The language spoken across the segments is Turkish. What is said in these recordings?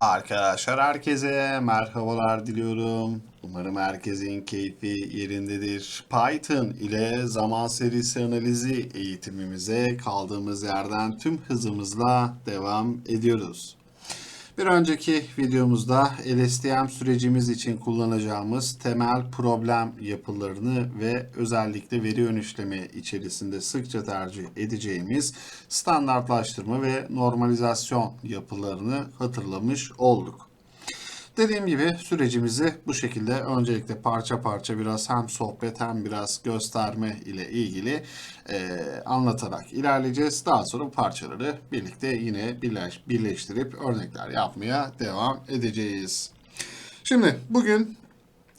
Arkadaşlar herkese merhabalar diliyorum. Umarım herkesin keyfi yerindedir. Python ile zaman serisi analizi eğitimimize kaldığımız yerden tüm hızımızla devam ediyoruz. Bir önceki videomuzda LSTM sürecimiz için kullanacağımız temel problem yapılarını ve özellikle veri yönüşleme içerisinde sıkça tercih edeceğimiz standartlaştırma ve normalizasyon yapılarını hatırlamış olduk. Dediğim gibi sürecimizi bu şekilde öncelikle parça parça biraz hem sohbet hem biraz gösterme ile ilgili e, anlatarak ilerleyeceğiz. Daha sonra bu parçaları birlikte yine birleş, birleştirip örnekler yapmaya devam edeceğiz. Şimdi bugün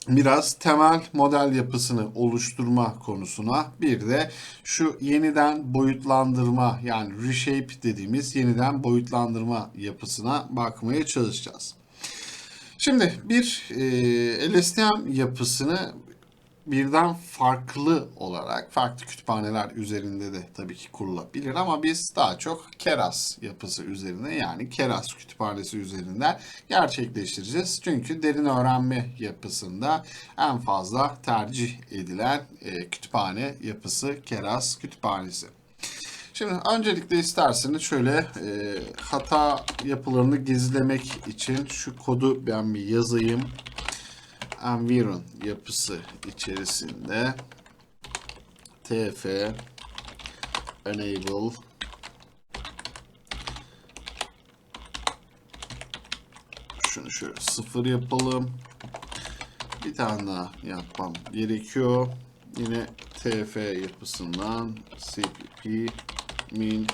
biraz temel model yapısını oluşturma konusuna bir de şu yeniden boyutlandırma yani reshape dediğimiz yeniden boyutlandırma yapısına bakmaya çalışacağız. Şimdi bir e, LSTM yapısını birden farklı olarak farklı kütüphaneler üzerinde de tabii ki kurulabilir ama biz daha çok Keras yapısı üzerine yani Keras kütüphanesi üzerinden gerçekleştireceğiz. Çünkü derin öğrenme yapısında en fazla tercih edilen e, kütüphane yapısı Keras kütüphanesi. Şimdi öncelikle isterseniz şöyle e, hata yapılarını gizlemek için şu kodu ben bir yazayım. Environ yapısı içerisinde tf enable şunu şöyle sıfır yapalım. Bir tane daha yapmam gerekiyor. Yine tf yapısından cpp min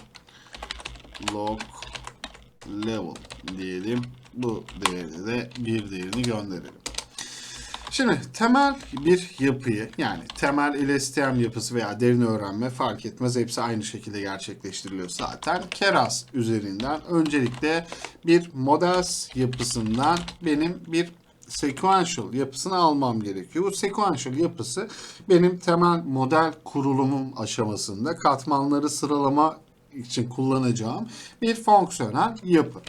log level diyelim. Bu değeri de bir değerini gönderelim. Şimdi temel bir yapıyı yani temel LSTM yapısı veya derin öğrenme fark etmez hepsi aynı şekilde gerçekleştiriliyor zaten. Keras üzerinden öncelikle bir models yapısından benim bir sequential yapısını almam gerekiyor. Bu sequential yapısı benim temel model kurulumum aşamasında katmanları sıralama için kullanacağım bir fonksiyonel yapı.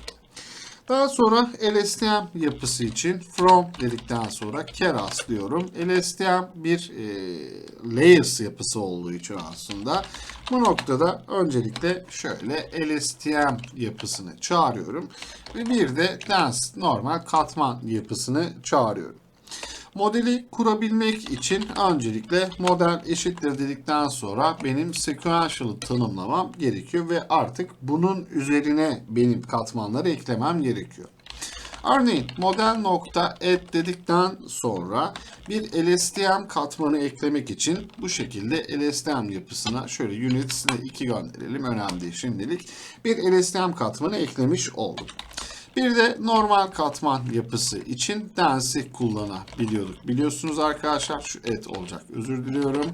Daha sonra LSTM yapısı için from dedikten sonra keras diyorum. LSTM bir e, layers yapısı olduğu için aslında bu noktada öncelikle şöyle LSTM yapısını çağırıyorum. Ve bir de dance normal katman yapısını çağırıyorum. Modeli kurabilmek için öncelikle model eşittir dedikten sonra benim sequential'ı tanımlamam gerekiyor ve artık bunun üzerine benim katmanları eklemem gerekiyor. Örneğin model nokta add dedikten sonra bir LSTM katmanı eklemek için bu şekilde LSTM yapısına şöyle units'ine 2 gönderelim. Önemli değil şimdilik. Bir LSTM katmanı eklemiş oldum. Bir de normal katman yapısı için densi kullanabiliyorduk. Biliyorsunuz arkadaşlar şu et olacak. Özür diliyorum.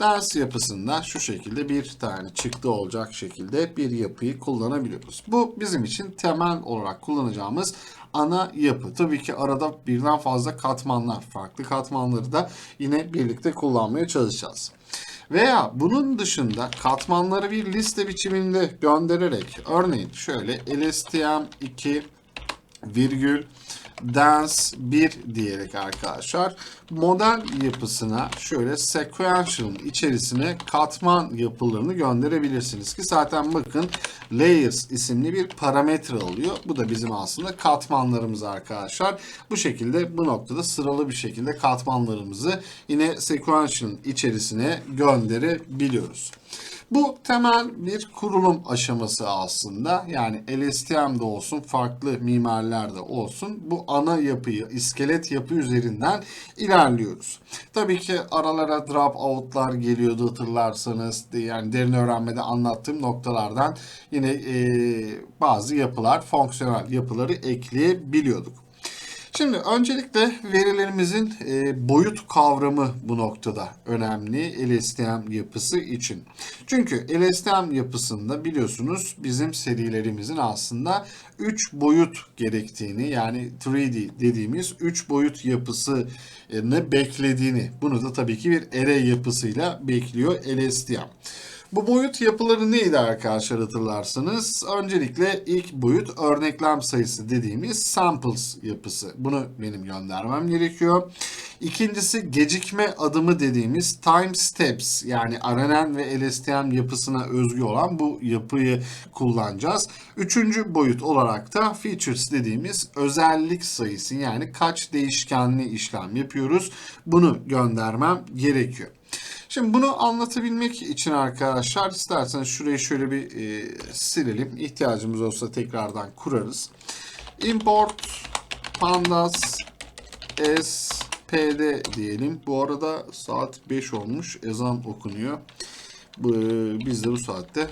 Dens yapısında şu şekilde bir tane çıktı olacak şekilde bir yapıyı kullanabiliyoruz. Bu bizim için temel olarak kullanacağımız ana yapı. Tabii ki arada birden fazla katmanlar, farklı katmanları da yine birlikte kullanmaya çalışacağız. Veya bunun dışında katmanları bir liste biçiminde göndererek örneğin şöyle lstm2 virgül dance 1 diyerek arkadaşlar model yapısına şöyle sequential'ın içerisine katman yapılarını gönderebilirsiniz ki zaten bakın layers isimli bir parametre alıyor. Bu da bizim aslında katmanlarımız arkadaşlar. Bu şekilde bu noktada sıralı bir şekilde katmanlarımızı yine sequential'ın içerisine gönderebiliyoruz. Bu temel bir kurulum aşaması aslında. Yani LSTM'de olsun, farklı mimarilerde olsun bu ana yapıyı, iskelet yapı üzerinden ilerliyoruz. Tabii ki aralara drop out'lar geliyordu hatırlarsanız. Yani derin öğrenmede anlattığım noktalardan yine e, bazı yapılar, fonksiyonel yapıları ekleyebiliyorduk. Şimdi öncelikle verilerimizin e, boyut kavramı bu noktada önemli LSTM yapısı için. Çünkü LSTM yapısında biliyorsunuz bizim serilerimizin aslında 3 boyut gerektiğini yani 3D dediğimiz 3 boyut yapısını beklediğini bunu da tabii ki bir array yapısıyla bekliyor LSTM. Bu boyut yapıları neydi arkadaşlar hatırlarsanız? Öncelikle ilk boyut örneklem sayısı dediğimiz samples yapısı. Bunu benim göndermem gerekiyor. İkincisi gecikme adımı dediğimiz time steps yani RNN ve LSTM yapısına özgü olan bu yapıyı kullanacağız. Üçüncü boyut olarak da features dediğimiz özellik sayısı yani kaç değişkenli işlem yapıyoruz. Bunu göndermem gerekiyor. Şimdi bunu anlatabilmek için arkadaşlar isterseniz şurayı şöyle bir e, silelim. İhtiyacımız olsa tekrardan kurarız. Import pandas spd diyelim. Bu arada saat 5 olmuş. Ezan okunuyor. Bu, biz de bu saatte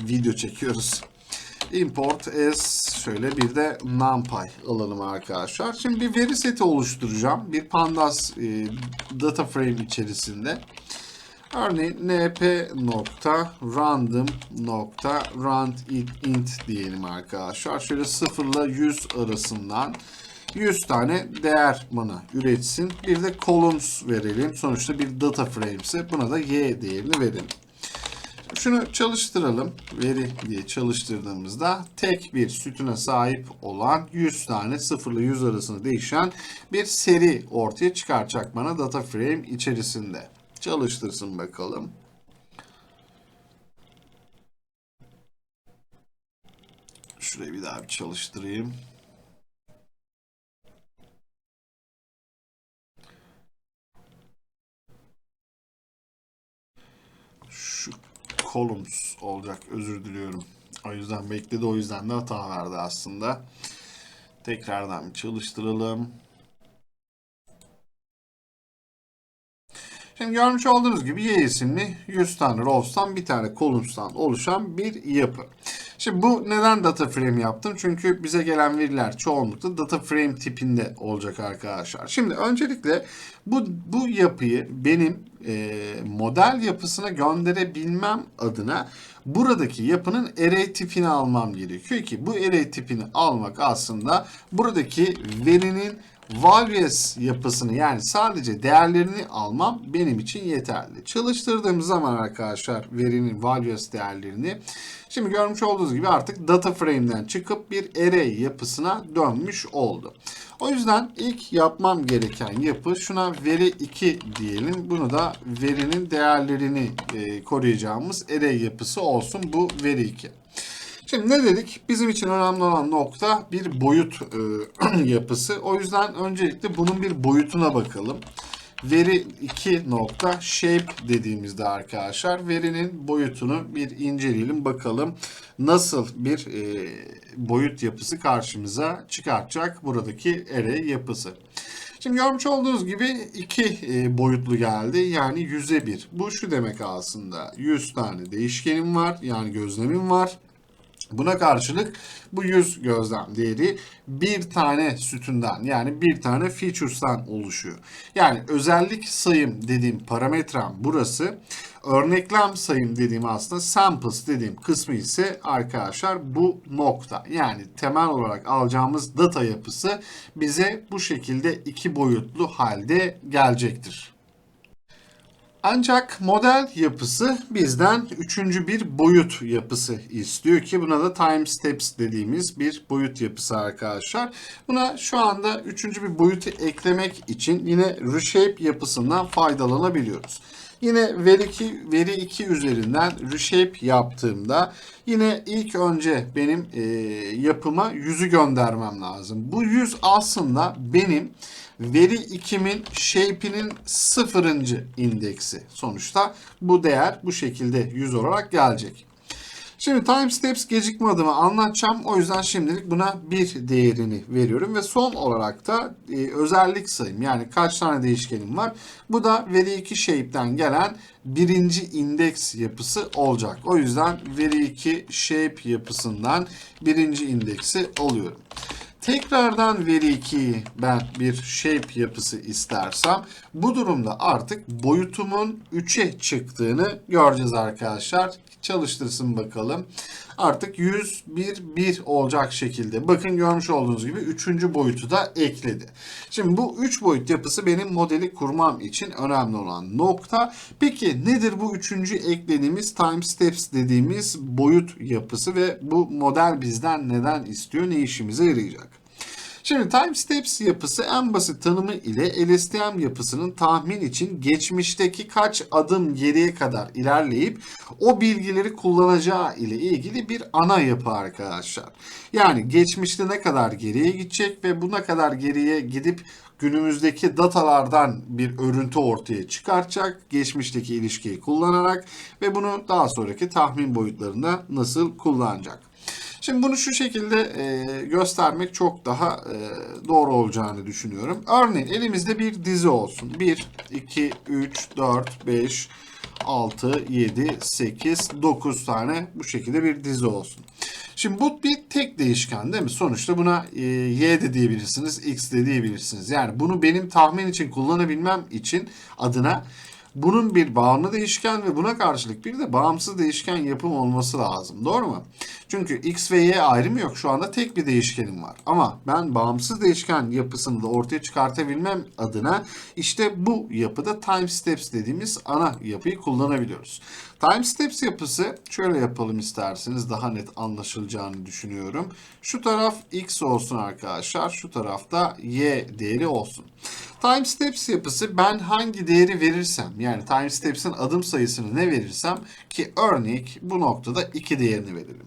video çekiyoruz. Import as şöyle bir de numpy alalım arkadaşlar. Şimdi bir veri seti oluşturacağım. Bir pandas e, data frame içerisinde. Örneğin np nokta random nokta rand diyelim arkadaşlar. Şöyle 0 ile 100 arasından 100 tane değer bana üretsin. Bir de columns verelim. Sonuçta bir data frame ise buna da y değerini verelim. Şunu çalıştıralım. Veri diye çalıştırdığımızda tek bir sütuna sahip olan 100 tane 0 ile 100 arasında değişen bir seri ortaya çıkaracak bana data frame içerisinde. Çalıştırsın bakalım. Şurayı bir daha bir çalıştırayım. Şu columns olacak. Özür diliyorum. O yüzden bekledi. O yüzden de hata verdi aslında. Tekrardan çalıştıralım. Şimdi görmüş olduğunuz gibi Y isimli 100 tane rows'tan bir tane columns'tan oluşan bir yapı. Şimdi bu neden data frame yaptım? Çünkü bize gelen veriler çoğunlukla data frame tipinde olacak arkadaşlar. Şimdi öncelikle bu, bu yapıyı benim e, model yapısına gönderebilmem adına buradaki yapının array tipini almam gerekiyor ki bu array tipini almak aslında buradaki verinin values yapısını yani sadece değerlerini almam benim için yeterli. Çalıştırdığım zaman arkadaşlar verinin values değerlerini şimdi görmüş olduğunuz gibi artık data frame'den çıkıp bir array yapısına dönmüş oldu. O yüzden ilk yapmam gereken yapı şuna veri 2 diyelim. Bunu da verinin değerlerini e, koruyacağımız array yapısı olsun bu veri 2. Şimdi ne dedik? Bizim için önemli olan nokta bir boyut e, yapısı. O yüzden öncelikle bunun bir boyutuna bakalım. Veri 2 nokta shape dediğimizde arkadaşlar verinin boyutunu bir inceleyelim bakalım nasıl bir e, boyut yapısı karşımıza çıkartacak buradaki array yapısı. Şimdi görmüş olduğunuz gibi iki e, boyutlu geldi. Yani yüze bir. Bu şu demek aslında. 100 tane değişkenim var. Yani gözlemim var. Buna karşılık bu 100 gözlem değeri bir tane sütundan yani bir tane features'tan oluşuyor. Yani özellik sayım dediğim parametrem burası. Örneklem sayım dediğim aslında samples dediğim kısmı ise arkadaşlar bu nokta. Yani temel olarak alacağımız data yapısı bize bu şekilde iki boyutlu halde gelecektir. Ancak model yapısı bizden üçüncü bir boyut yapısı istiyor ki buna da time steps dediğimiz bir boyut yapısı arkadaşlar. Buna şu anda üçüncü bir boyutu eklemek için yine reshape yapısından faydalanabiliyoruz. Yine veri 2, veri 2 üzerinden reshape yaptığımda yine ilk önce benim e, yapıma yüzü göndermem lazım. Bu yüz aslında benim veri 2'min shape'inin sıfırıncı indeksi. Sonuçta bu değer bu şekilde 100 olarak gelecek. Şimdi time steps gecikme adımı anlatacağım. O yüzden şimdilik buna bir değerini veriyorum ve son olarak da e, özellik sayım yani kaç tane değişkenim var. Bu da veri 2 shape'den gelen birinci indeks yapısı olacak. O yüzden veri 2 shape yapısından birinci indeksi alıyorum. Tekrardan veri 2'yi ben bir shape yapısı istersem bu durumda artık boyutumun 3'e çıktığını göreceğiz arkadaşlar. Çalıştırsın bakalım. artık 101 1 olacak şekilde. Bakın görmüş olduğunuz gibi 3. boyutu da ekledi. Şimdi bu 3 boyut yapısı benim modeli kurmam için önemli olan nokta. Peki nedir bu üçüncü eklediğimiz time steps dediğimiz boyut yapısı ve bu model bizden neden istiyor, ne işimize yarayacak? Şimdi time steps yapısı en basit tanımı ile LSTM yapısının tahmin için geçmişteki kaç adım geriye kadar ilerleyip o bilgileri kullanacağı ile ilgili bir ana yapı arkadaşlar. Yani geçmişte ne kadar geriye gidecek ve bu ne kadar geriye gidip günümüzdeki datalardan bir örüntü ortaya çıkartacak geçmişteki ilişkiyi kullanarak ve bunu daha sonraki tahmin boyutlarında nasıl kullanacak. Şimdi bunu şu şekilde e, göstermek çok daha e, doğru olacağını düşünüyorum. Örneğin elimizde bir dizi olsun. 1, 2, 3, 4, 5, 6, 7, 8, 9 tane bu şekilde bir dizi olsun. Şimdi bu bir tek değişken değil mi? Sonuçta buna e, y de diyebilirsiniz, x de diyebilirsiniz. Yani bunu benim tahmin için kullanabilmem için adına bunun bir bağımlı değişken ve buna karşılık bir de bağımsız değişken yapım olması lazım. Doğru mu? Çünkü x ve y ayrımı yok. Şu anda tek bir değişkenim var. Ama ben bağımsız değişken yapısını da ortaya çıkartabilmem adına işte bu yapıda time steps dediğimiz ana yapıyı kullanabiliyoruz. Time steps yapısı şöyle yapalım isterseniz daha net anlaşılacağını düşünüyorum. Şu taraf x olsun arkadaşlar. Şu tarafta y değeri olsun. Time steps yapısı ben hangi değeri verirsem yani time steps'in adım sayısını ne verirsem ki örnek bu noktada 2 değerini verelim.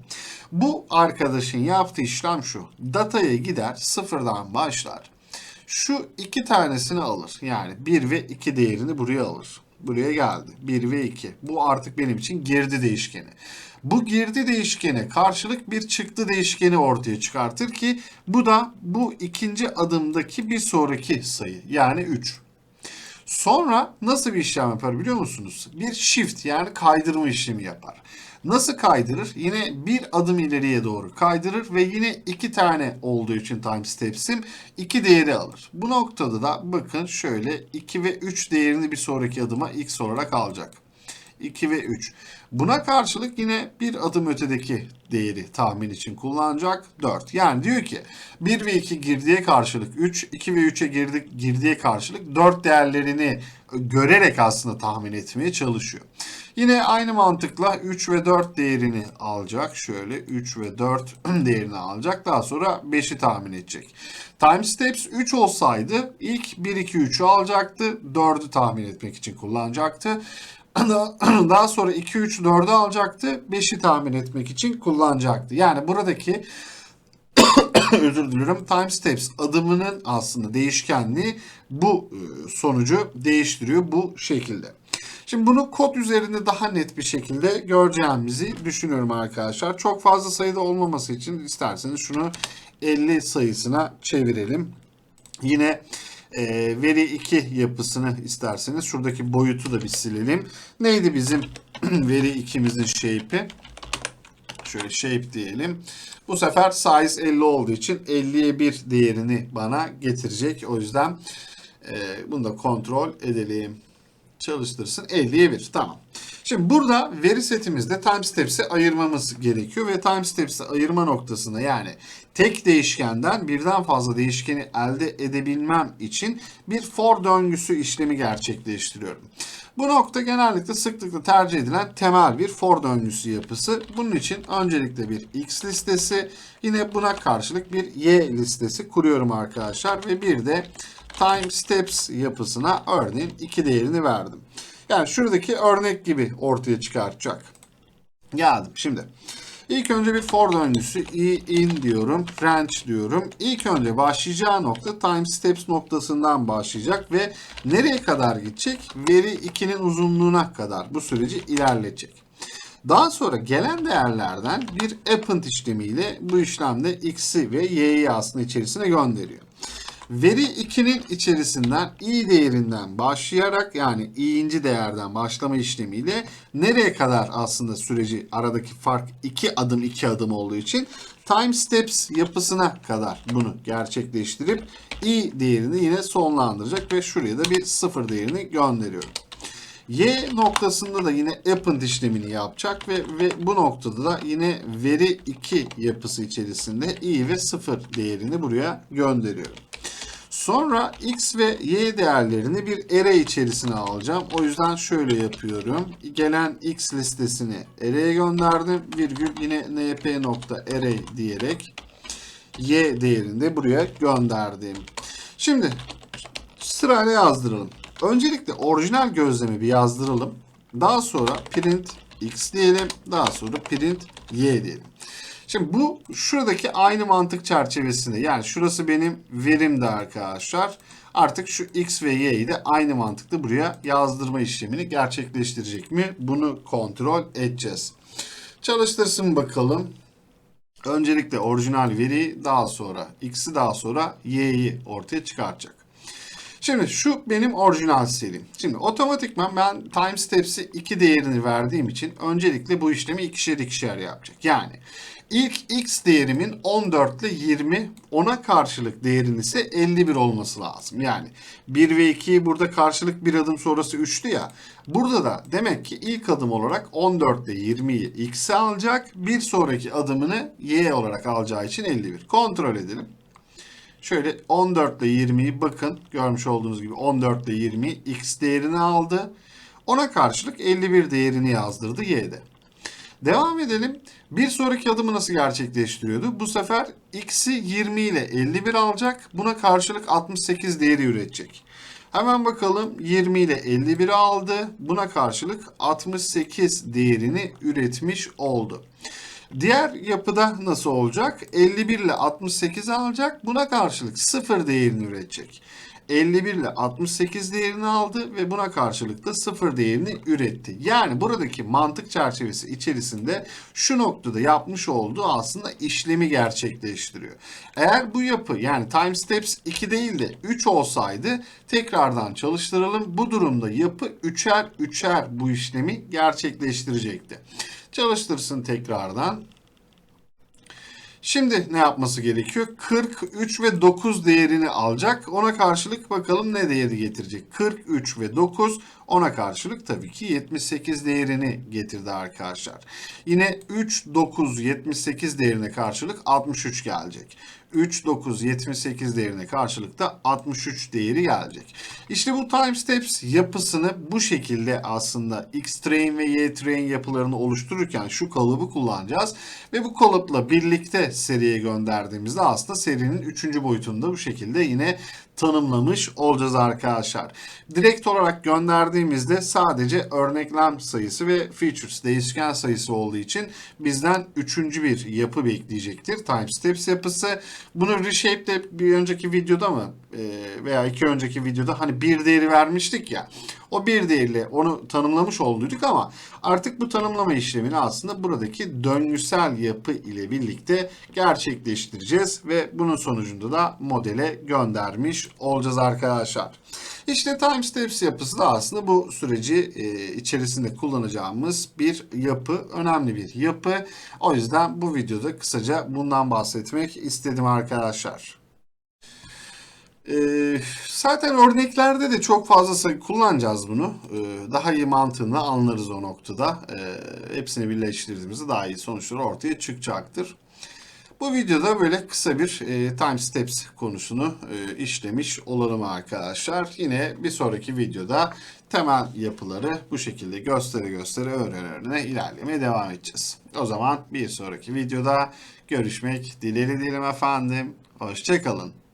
Bu arkadaşın yaptığı işlem şu. Dataya gider sıfırdan başlar. Şu iki tanesini alır. Yani 1 ve 2 değerini buraya alır. Buraya geldi. 1 ve 2. Bu artık benim için girdi değişkeni. Bu girdi değişkene karşılık bir çıktı değişkeni ortaya çıkartır ki bu da bu ikinci adımdaki bir sonraki sayı yani 3. Sonra nasıl bir işlem yapar biliyor musunuz? Bir shift yani kaydırma işlemi yapar. Nasıl kaydırır? Yine bir adım ileriye doğru kaydırır ve yine iki tane olduğu için time steps'im iki değeri alır. Bu noktada da bakın şöyle 2 ve 3 değerini bir sonraki adıma x olarak alacak. 2 ve 3. Buna karşılık yine bir adım ötedeki değeri tahmin için kullanacak 4. Yani diyor ki 1 ve 2 girdiye karşılık 3, 2 ve 3'e girdi, girdiye karşılık 4 değerlerini görerek aslında tahmin etmeye çalışıyor. Yine aynı mantıkla 3 ve 4 değerini alacak. Şöyle 3 ve 4 değerini alacak. Daha sonra 5'i tahmin edecek. Time steps 3 olsaydı ilk 1, 2, 3'ü alacaktı. 4'ü tahmin etmek için kullanacaktı. Daha sonra 2, 3, 4'ü alacaktı. 5'i tahmin etmek için kullanacaktı. Yani buradaki özür diliyorum time steps adımının aslında değişkenliği bu e, sonucu değiştiriyor bu şekilde. Şimdi bunu kod üzerinde daha net bir şekilde göreceğimizi düşünüyorum arkadaşlar. Çok fazla sayıda olmaması için isterseniz şunu 50 sayısına çevirelim. Yine e, veri 2 yapısını isterseniz şuradaki boyutu da bir silelim. Neydi bizim veri 2'mizin shape'i? Şöyle shape diyelim. Bu sefer size 50 olduğu için 50'ye 1 değerini bana getirecek. O yüzden e, bunu da kontrol edelim. Çalıştırsın 50'ye 1. Tamam. Şimdi burada veri setimizde time steps'i ayırmamız gerekiyor ve time steps'i ayırma noktasında yani tek değişkenden birden fazla değişkeni elde edebilmem için bir for döngüsü işlemi gerçekleştiriyorum. Bu nokta genellikle sıklıkla tercih edilen temel bir for döngüsü yapısı. Bunun için öncelikle bir x listesi, yine buna karşılık bir y listesi kuruyorum arkadaşlar ve bir de time steps yapısına örneğin 2 değerini verdim. Yani şuradaki örnek gibi ortaya çıkartacak. Geldim şimdi. İlk önce bir for döngüsü i in diyorum, range diyorum. İlk önce başlayacağı nokta time steps noktasından başlayacak ve nereye kadar gidecek? Veri 2'nin uzunluğuna kadar bu süreci ilerletecek. Daha sonra gelen değerlerden bir append işlemiyle bu işlemde x'i ve y'yi aslında içerisine gönderiyor. Veri 2'nin içerisinden i değerinden başlayarak yani i'inci değerden başlama işlemiyle nereye kadar aslında süreci aradaki fark 2 adım 2 adım olduğu için time steps yapısına kadar bunu gerçekleştirip i değerini yine sonlandıracak ve şuraya da bir sıfır değerini gönderiyorum. Y noktasında da yine append işlemini yapacak ve, ve bu noktada da yine veri 2 yapısı içerisinde i ve 0 değerini buraya gönderiyorum. Sonra x ve y değerlerini bir array içerisine alacağım. O yüzden şöyle yapıyorum. Gelen x listesini array'e gönderdim. Virgül yine np.array diyerek y değerini de buraya gönderdim. Şimdi sırayla yazdıralım. Öncelikle orijinal gözlemi bir yazdıralım. Daha sonra print x diyelim. Daha sonra print y diyelim. Şimdi bu şuradaki aynı mantık çerçevesinde yani şurası benim verimdi arkadaşlar. Artık şu x ve y'yi de aynı mantıkla buraya yazdırma işlemini gerçekleştirecek mi? Bunu kontrol edeceğiz. Çalıştırsın bakalım. Öncelikle orijinal veriyi daha sonra x'i daha sonra y'yi ortaya çıkartacak. Şimdi şu benim orijinal serim. Şimdi otomatikman ben time steps'i 2 değerini verdiğim için öncelikle bu işlemi ikişer ikişer yapacak. Yani ilk x değerimin 14 ile 20 ona karşılık değerin ise 51 olması lazım. Yani 1 ve 2'yi burada karşılık bir adım sonrası 3'tü ya. Burada da demek ki ilk adım olarak 14 ile 20'yi x'e alacak. Bir sonraki adımını y olarak alacağı için 51. Kontrol edelim. Şöyle 14 ile 20'yi bakın görmüş olduğunuz gibi 14 ile 20'yi x değerini aldı. Ona karşılık 51 değerini yazdırdı y'de. Devam edelim. Bir sonraki adımı nasıl gerçekleştiriyordu? Bu sefer x'i 20 ile 51 alacak. Buna karşılık 68 değeri üretecek. Hemen bakalım 20 ile 51'i aldı. Buna karşılık 68 değerini üretmiş oldu. Diğer yapıda nasıl olacak? 51 ile 68 alacak. Buna karşılık 0 değerini üretecek. 51 ile 68 değerini aldı ve buna karşılık da 0 değerini üretti. Yani buradaki mantık çerçevesi içerisinde şu noktada yapmış olduğu aslında işlemi gerçekleştiriyor. Eğer bu yapı yani time steps 2 değil de 3 olsaydı tekrardan çalıştıralım. Bu durumda yapı 3'er 3'er bu işlemi gerçekleştirecekti. Çalıştırsın tekrardan. Şimdi ne yapması gerekiyor? 43 ve 9 değerini alacak. Ona karşılık bakalım ne değeri getirecek? 43 ve 9 ona karşılık tabii ki 78 değerini getirdi arkadaşlar. Yine 3, 9, 78 değerine karşılık 63 gelecek. 3, 9, 78 değerine karşılık da 63 değeri gelecek. İşte bu time steps yapısını bu şekilde aslında X train ve Y train yapılarını oluştururken şu kalıbı kullanacağız. Ve bu kalıpla birlikte seriye gönderdiğimizde aslında serinin 3. boyutunda bu şekilde yine tanımlamış olacağız arkadaşlar. Direkt olarak gönderdiğimizde sadece örneklem sayısı ve features değişken sayısı olduğu için bizden üçüncü bir yapı bekleyecektir. Time steps yapısı. Bunu reshape'de bir önceki videoda mı e, veya iki önceki videoda hani bir değeri vermiştik ya. O bir değerle onu tanımlamış olduyduk ama artık bu tanımlama işlemini aslında buradaki döngüsel yapı ile birlikte gerçekleştireceğiz ve bunun sonucunda da modele göndermiş olacağız arkadaşlar. İşte time steps yapısı da aslında bu süreci e, içerisinde kullanacağımız bir yapı, önemli bir yapı. O yüzden bu videoda kısaca bundan bahsetmek istedim arkadaşlar. Ee, zaten örneklerde de çok fazla sayı kullanacağız bunu. Ee, daha iyi mantığını anlarız o noktada. Ee, hepsini birleştirdiğimizde daha iyi sonuçlar ortaya çıkacaktır. Bu videoda böyle kısa bir e, time steps konusunu e, işlemiş olalım arkadaşlar. Yine bir sonraki videoda temel yapıları bu şekilde göstere göstere öğrenerek ilerlemeye devam edeceğiz. O zaman bir sonraki videoda görüşmek dileğiyle efendim. Hoşçakalın.